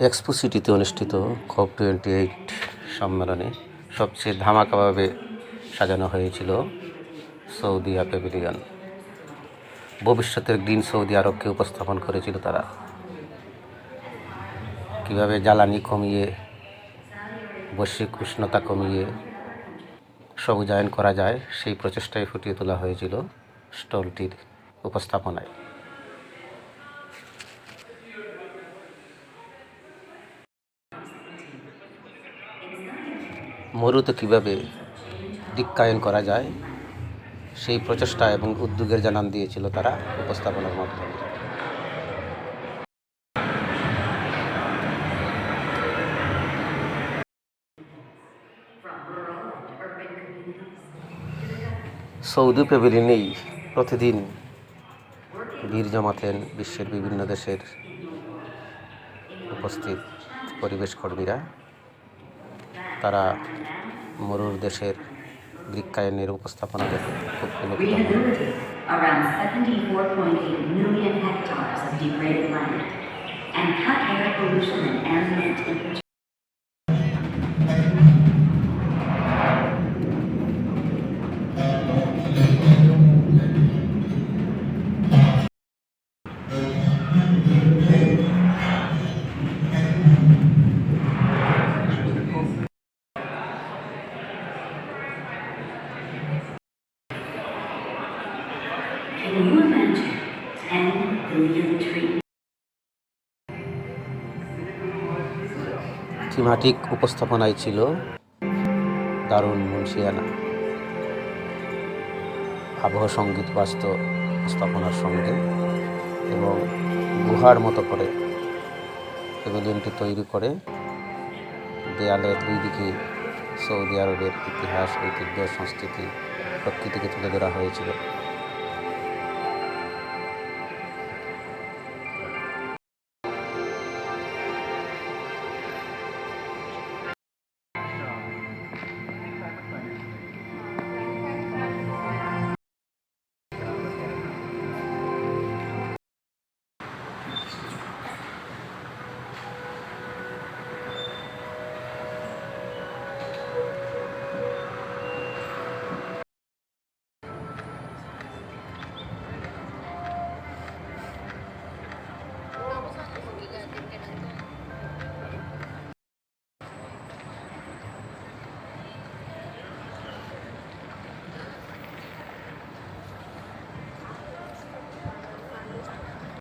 Expo সিটিতে অনুষ্ঠিত COP twenty eight সম্মেলনে সবচেয়ে ধামাকাভাবে সাজানো হয়েছিল সৌদিয়া প্যাভিলিয়ন। ভবিষ্যতের গ্রিন সৌদি আরবকে উপস্থাপন করেছিল তারা। কীভাবে জ্বালানি কমিয়ে, বৈশ্বিক উষ্ণতা কমিয়ে সবুজায়ন করা যায়, সেই প্রচেষ্টায় ফুটিয়ে তোলা হয়েছিল স্টলটির উপস্থাপনায়। মরুতে কীভাবে দিক্কায়ন করা যায়, সেই প্রচেষ্টা এবং উদ্যোগের জানান দিয়েছিল তারা উপস্থাপনার মাধ্যমে। সৌদি প্যাভিলিয়নেই প্রতিদিন ভিড় জমাতেন বিশ্বের বিভিন্ন দেশের উপস্থিত পরিবেশ কর্মীরা। তারা মরুর দেশের বৃক্ষায়নের উপস্থাপনা দেখে খুব পুলকিত। Can you imagine 10 billion trees? Thematic উপস্থাপনায় ছিল দারুণ মুন্সিয়ানা আবহ সংগীত বাস্ত উপস্থাপনার সঙ্গে এবং গুহার মতো করে প্যাভিলিয়নটি তৈরি করে দেয়ালের দুই দিকে সৌদি আরবের ইতিহাস, ঐতিহ্য, সংস্কৃতি প্রকৃতিকে তুলে ধরা হয়েছিল